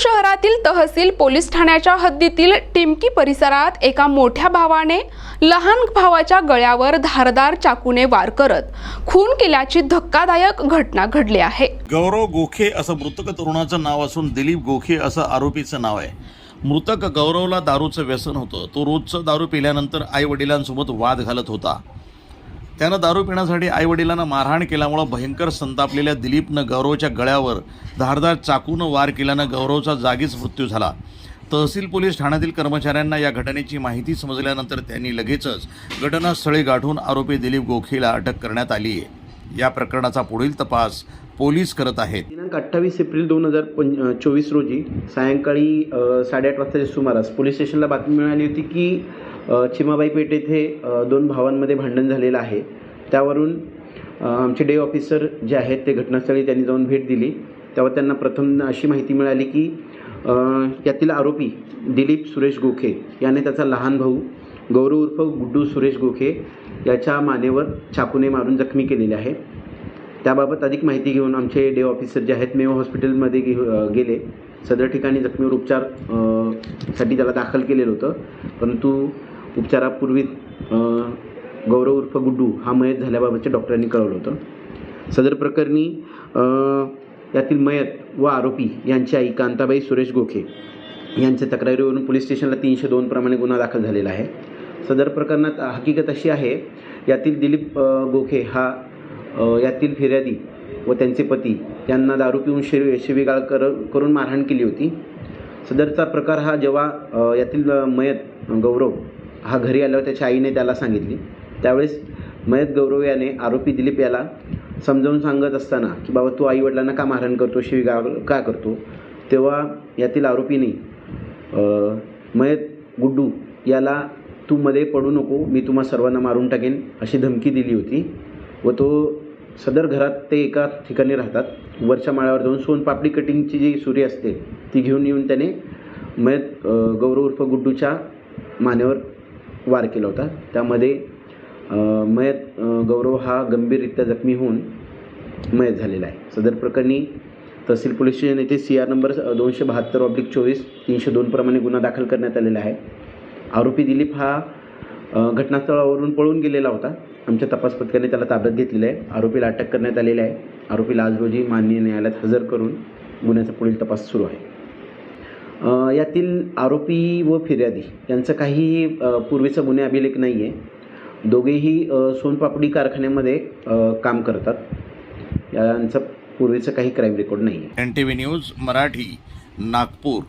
शहरातील तहसील पोलीस ठाण्याच्या हद्दीतील टिमकी परिसरात एका मोठ्या भावाने लहान भावाच्या गळ्यावर धारदार चाकूने वार करत खून केल्याची धक्कादायक घटना घडली आहे. गौरव गोखे असं मृतक तरुणाचं नाव असून दिलीप गोखे असं आरोपीचं नाव आहे. मृतक गौरवला दारूचं व्यसन होतं. तो रोजचं दारू पिल्यानंतर आई वडिलांसोबत वाद घालत होता. त्यानं दारू पिण्यासाठी आई वडिलांना मारहाण केल्यामुळं भयंकर संतापलेल्या दिलीपनं गौरवच्या गळ्यावर धारदार चाकूनं वार केल्यानं गौरवचा जागीच मृत्यू झाला. तहसील पोलीस ठाण्यातील कर्मचाऱ्यांना या घटनेची माहिती समजल्यानंतर त्यांनी लगेचच घटनास्थळी गाठून आरोपी दिलीप गोखेला अटक करण्यात आली आहे या प्रकरणाचा पुढील तपास पोलीस करत आहेत. दिनांक अठ्ठावीस एप्रिल दोन हजार पं चोवीस रोजी सायंकाळी साडेआठ वाजताच्या सुमारास पोलीस स्टेशनला बातमी मिळाली होती की चिमाबाई पेठ येथे दोन भावांमध्ये भांडण झालेलं आहे. त्यावरून आमचे डे ऑफिसर जे आहेत ते घटनास्थळी त्यांनी जाऊन भेट दिली. तेव्हा त्यांना प्रथम अशी माहिती मिळाली की यातील आरोपी दिलीप सुरेश गोखे याने त्याचा लहान भाऊ गौरव उर्फ गुड्डू सुरेश गोखे याच्या मानेवर चाकूने मारून जखमी केलेले आहे. त्याबाबत अधिक माहिती घेऊन आमचे डे ऑफिसर जे आहेत मेयो हॉस्पिटलमध्ये घेऊ गेले. सदर ठिकाणी जखमीवर उपचारसाठी त्याला दाखल केलेलं होतं. परंतु उपचारापूर्वी गौरव उर्फ गुड्डू हा मयत झाल्याबाबतचे डॉक्टरांनी कळवलं होतं. सदर प्रकरणी यातील मयत व आरोपी यांची आई कांताबाई सुरेश गोखे यांच्या तक्रारीवरून पोलीस स्टेशनला तीनशे दोन प्रमाणे गुन्हा दाखल झालेला आहे. सदर प्रकरणात हकीकत अशी आहे यातील दिलीप गोखे हा यातील फिर्यादी व त्यांचे पती यांना दारू पिऊन शिर शिवीगाळ कर करून मारहाण केली होती. सदरचा प्रकार हा जेव्हा यातील मयत गौरव हा घरी आल्यावर त्याच्या आईने त्याला सांगितली. त्यावेळेस मयत गौरव याने आरोपी दिलीप याला समजावून सांगत असताना की बाबा तू आईवडिलांना का मारहाण करतो? शिवीगाळ का करतो? तेव्हा यातील आरोपीने मयत गुड्डू याला तू मध्ये पडू नको मी तुम्हा सर्वांना मारून टाकेन अशी धमकी दिली होती. व तो सदर घरात ते एका ठिकाणी राहतात. वरच्या माळ्यावर जाऊन सोनपापडी कटिंगची जी सुरी असते ती घेऊन येऊन त्याने मयत गौरव उर्फ गुड्डूच्या मानेवर वार केला होता. त्यामध्ये मयत गौरव हा गंभीररित्या जखमी होऊन मयत झालेला आहे. सदर प्रकरणी तहसील पोलीस स्टेशन येथे सी आर नंबर दोनशे बहात्तर ऑब्लिक चोवीस तीनशे दोनप्रमाणे गुन्हा दाखल करण्यात आलेला आहे. आरोपी दिलीप हा घटनास्थळावरून पळून गेलेला होता. आमच्या तपास पथकाने त्याला ताब्यात घेतलेलं आहे. आरोपीला अटक करण्यात आलेली आहे. आरोपीला आज रोजी माननीय न्यायालयात हजर करून गुन्ह्याचा पुढील तपास सुरू आहे. यातील आरोपी व फिर्यादी यांचं काही पूर्वीचं पूर्वीचा गुन्हे अभिलेख नाही आहे दोघेही सोनपापडी कारखान्यामध्ये काम करतात. यांचं पूर्वीचं काही क्राईम रेकॉर्ड नाही आहे N T V news Marathi Nagpur.